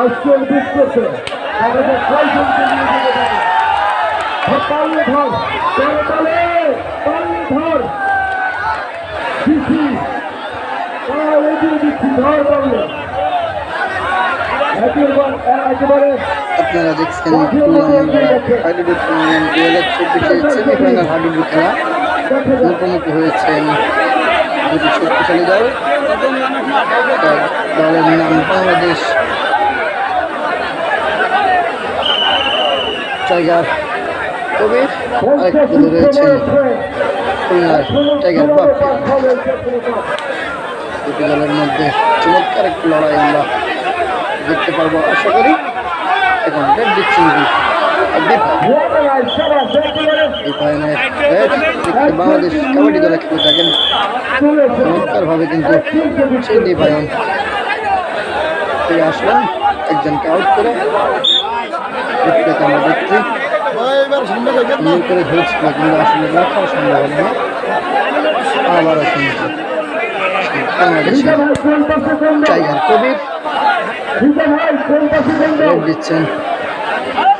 আজকের বিশ্বতে আমাদের কয়জনকে নিয়ে যেতে পারে? পাল্লে ধর পাল্লে ধর দিচ্ছি তাও এগিয়ে দিচ্ছি ধর পাল্লে আপনারা দেখছেন হাডুডু টুর্নামেন্ট দুই হাজার সেমিফাইনাল হাডুডু খেলা। মুখোমুখি হয়েছেন দলের নাম বাংলাদেশ টাইগার কবির আরেক খুলনার টাইগার বাপ্পি দুটি দলের মধ্যে চমৎকার একটি লড়াই আমরা দেখতে পারব আশা করি এখন রেড বাংলাদেশ কাবাডি দলে খেলে থাকেন চমৎকারভাবে কিন্তু ফিরে একজনকে আউট করে আমরা দেখছি দিচ্ছেন।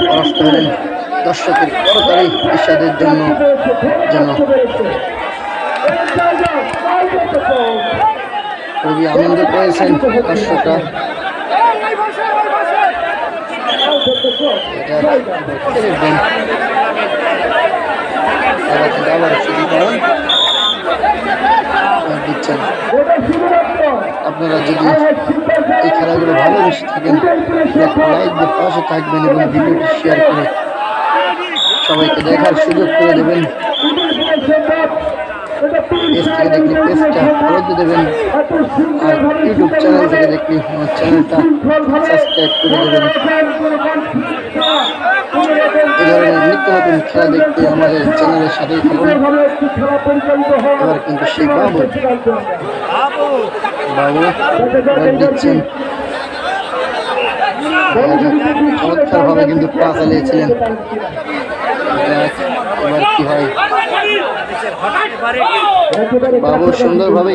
পরাস্ত হলেন দর্শকের করতালি ইশাদের জন্য যেন খুবই আনন্দ পেয়েছেন দর্শকরা। দিচ্ছেন। আপনারা যদি এই খেলাগুলো ভালোবেসে থাকেন লাইক দিয়ে পাশে থাকবেন এবং ভিডিওটি শেয়ার করে সবাইকে দেখার সুযোগ করে দেবেন। থেকে দেখলে দেবেন। আর ইউটিউব চ্যানেল চ্যানেলটা সাবস্ক্রাইব করে দেবেন। ধরনের নিত্য নতুন খেলা দেখতে আমাদের এবার কিন্তু সেই বাবু দিচ্ছেন। কিন্তু পা চালিয়েছিলেন কি হয়? বাবু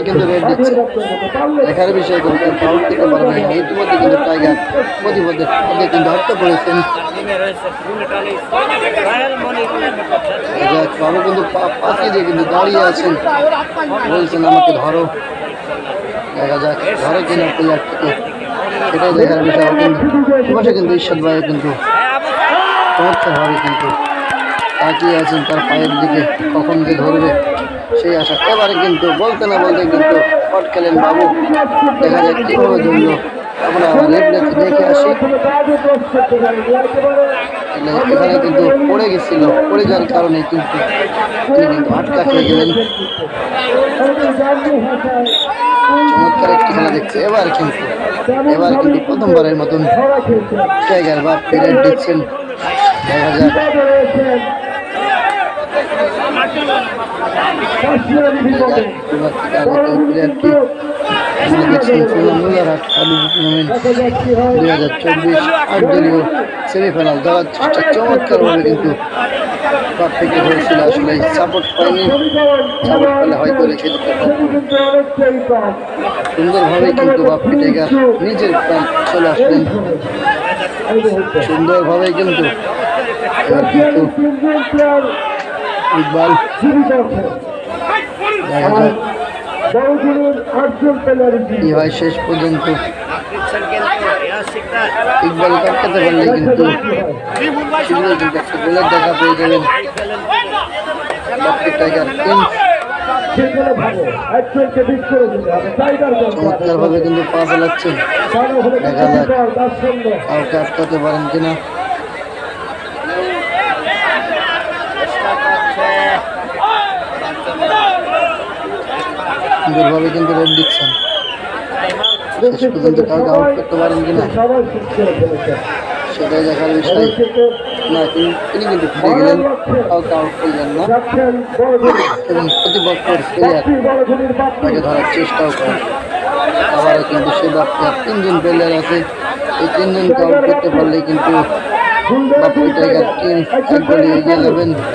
কিন্তু দিচ্ছে। দেখার বিষয় ইতিমধ্যে কিন্তু টাইগার কিন্তু দেখ, বাবু কিন্তু দিয়ে কিন্তু দাঁড়িয়ে আছেন। বলছেন আমাকে ধরো। দেখা যাক ধরে কিনা প্লেয়ার থেকে সেটাই দেখার বিষয়। কিন্তু কিন্তু ঈশ্বর ভাই কিন্তু চমৎকারভাবে কিন্তু তাকিয়ে আছেন তার পায়ের দিকে, কখন যে ধরবে সেই আশা। এবারে কিন্তু বলতে না বলতে কিন্তু পট খেলেন বাবু। দেখা যাক কীভাবে ধরলো আমরা রেফলেক্স দেখে আসি। এখানে কিন্তু পড়ে গেছিল, পড়ে যাওয়ার কারণে কিন্তু আটকা খেয়ে গেলেন। একটি খেলা দেখছে। এবার কিন্তু এবার কিন্তু প্রথমবারের মতন টাইগার বা পিরিয়ড দিচ্ছেন দেখা যাক। দুই হাজার চব্বিশ কিন্তু বাপ্পিকে ধরেছিল আসলে সাপোর্ট রেখে দিতে সুন্দরভাবে কিন্তু বাপ্পি টাইগার নিজের প্রাণ চলে আসলেন। সুন্দরভাবে কিন্তু ইকবাল শেষ পর্যন্ত ইকবাল কাটতে পারলে কিন্তু শীঘ্রই কিন্তু একটা গোলের দেখা পেয়ে তিন চমৎকারভাবে কিন্তু পা দেখা যাক কাউকে আটকাতে পারেন কিনা। সুন্দরভাবে কিন্তু রেড দিচ্ছেন। সেটাই দেখার বিষয়। না কিন্তু ফিরে গেলেন ধরার চেষ্টাও করেন। আবারও কিন্তু সে তিনজন প্লেয়ার আছে। এই তিনজনকে আউট করতে পারলে কিন্তু বাপ্পি টাইগার টিম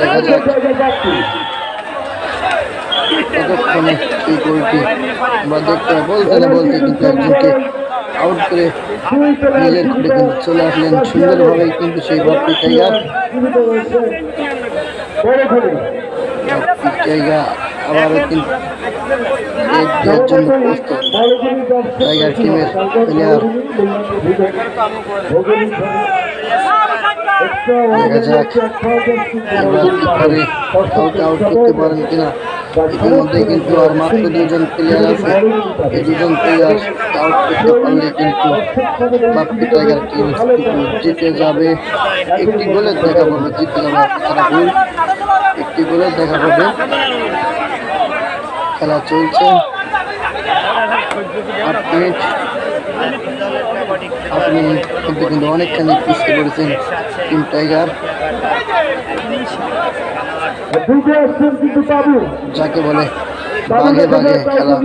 দেখা যাক। ততক্ষণে সেই গোলটি আমরা দেখতে বলতে না বলতে কিন্তু একজনকে আউট করে নিজের খুঁটে কিন্তু চলে আসলেন সুন্দরভাবে কিন্তু সেই বাপ্পি টাইগার। টাইগার আবারও কিন্তু দেওয়ার জন্য প্রস্তুত করে আউট করতে পারেন কিনা। ইতিমধ্যে কিন্তু আর মাত্র দুজন প্লেয়ার আছে। এই দুজন প্লেয়ার আউট করতে পারলে কিন্তু বাপ্পি টাইগার টিম জিতে যাবে। একটি গোলের দেখা পাবে, জিতে যাবে তারা ভুল একটি গোলের দেখা পাবে। খেলা চলছে। আট আপনি কিন্তু কিন্তু অনেকখানি পিছিয়ে পড়েছেন টিম টাইগার দুটো আসছেন কিন্তু বাবু যাকে বলে বাঘে বাঘে খেলা।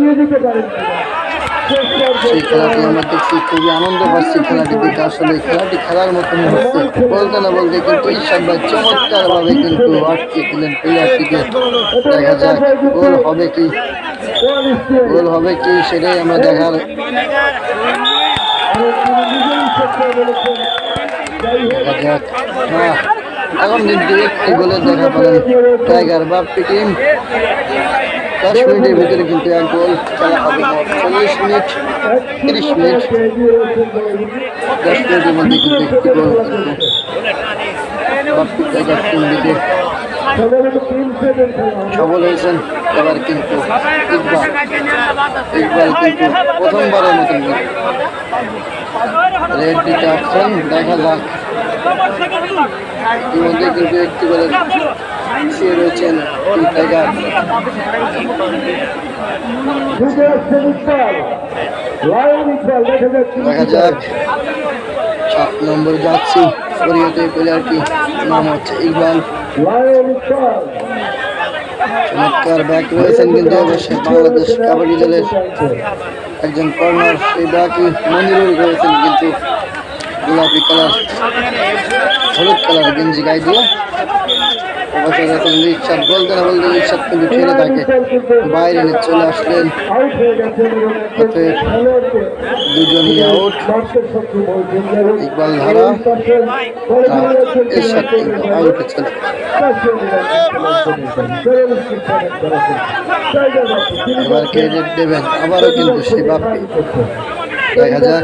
সেই খেলাটি আমরা দেখছি খুবই আনন্দ পাচ্ছি খেলাটি দেখে। আসলে খেলাটি খেলার মতনই হচ্ছে বলতে না বলতে কিন্তু ঈশ্বর ভাই চমৎকার ভাবে কিন্তু আটকে দিলেন প্লেয়ারটিকে। দেখা যাক গোল হবে কি? গোল হবে কি সেটাই আমরা দেখার দেখা যাক। হ্যাঁ এখন গোলের দেখা পেলেন টাইগার বাপ্পি টিম দশ মিনিটের ভিতরে কিন্তু এক গোল খেলা হবে চল্লিশ মিনিট, তিরিশ মিনিট, দশ মিনিটের মধ্যে কিন্তু একটি গোল টাইগার টিম সফল হয়েছেন এবার কিন্তু ইকবাল। কিন্তু প্রথমবারের মতন রেড দিতে আসছেন, দেখা যাক। ইতিমধ্যে কিন্তু একটি করে রয়েছেন দেখা যাক। সাত নম্বর যাচ্ছি শরীয়তে প্লেয়ারটি নাম হচ্ছে ইকবাল। চমৎকার ব্যাক রয়েছেন কিন্তু অবশ্যই বাংলাদেশ কাবাডি দলের একজন কর্নার, সেই ব্যাকই মঞ্জুর রয়েছেন কিন্তু গোলাপি কালার, হলুদ কালার গেঞ্জি গায়ে দিয়ে। রয়েছেন রিক্সার বলতে না বলতে রিক্সার কিন্তু ছেড়ে থাকে বাইরে চলে আসলেন। দুজনই আউট ইকবাল ধারা এরশাদ কিন্তু আউটে এবার ক্রেডিট দেবেন, আবারও কিন্তু সেই বাপ্পি দেখা যাক।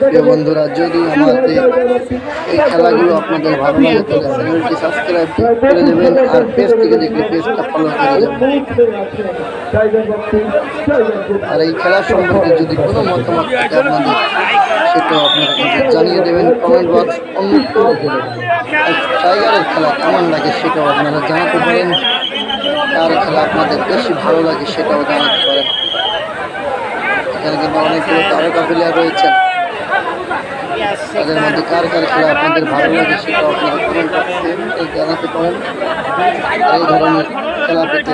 প্রিয় বন্ধুরা, যদি আমাদের এই খেলাগুলো আপনাদের ভালো লাগে, তাহলে চ্যানেলটি সাবস্ক্রাইব করে দেবেন আর পেজ থেকে দেখলে পেজটা ফলো করে দেবেন। আর এই খেলা সম্পর্কে যদি কোনো মতামত থাকে আপনাদের, সেটাও আপনারা জানিয়ে দেবেন কমেন্ট বক্স আর টাইগারের খেলা কেমন লাগে সেটাও আপনারা জানাতে পারেন। কার খেলা আপনাদের বেশি ভালো লাগে সেটাও জানাতে পারেন। এখানে কিন্তু অনেকগুলো তারকা প্লেয়ার রয়েছেন? তাদের মধ্যে কার কার খেলা আপনাদের ভালো লাগে সেটাও আপনারা কমেন্ট বক্সে জানাতে পারেন। এই ধরনের খেলা পেতে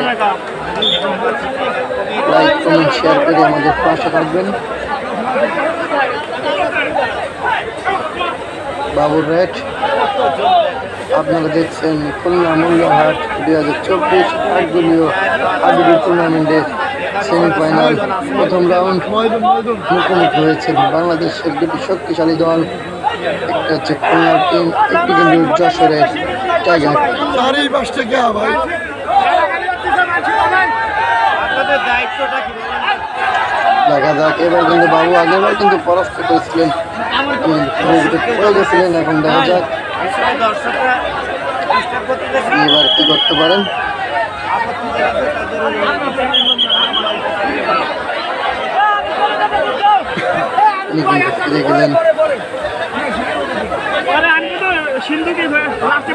লাইক, কমেন্ট, শেয়ার করে আমাদের পাশে থাকবেন। বাবুর রেট, আপনারা দেখছেন খুলনা মূল্যহাট দুই হাজার চব্বিশ আটগুলিও আটগুলি টুর্নামেন্টের সেমিফাইনাল প্রথম রাউন্ড মুখোমুখি হয়েছে বাংলাদেশের দুটি শক্তিশালী দল। একটা হচ্ছে খুলনার টিম, একটি কিন্তু যশোরের টাইগার। দেখা যাক, এবার কিন্তু বাবু আগেবার কিন্তু পরাস্ত করেছিলেন গেছিলেন এখন দেখা যাক। এবার কি করতে পারেন? ফিরে গেলেন সিন্ধুকে লাস্টে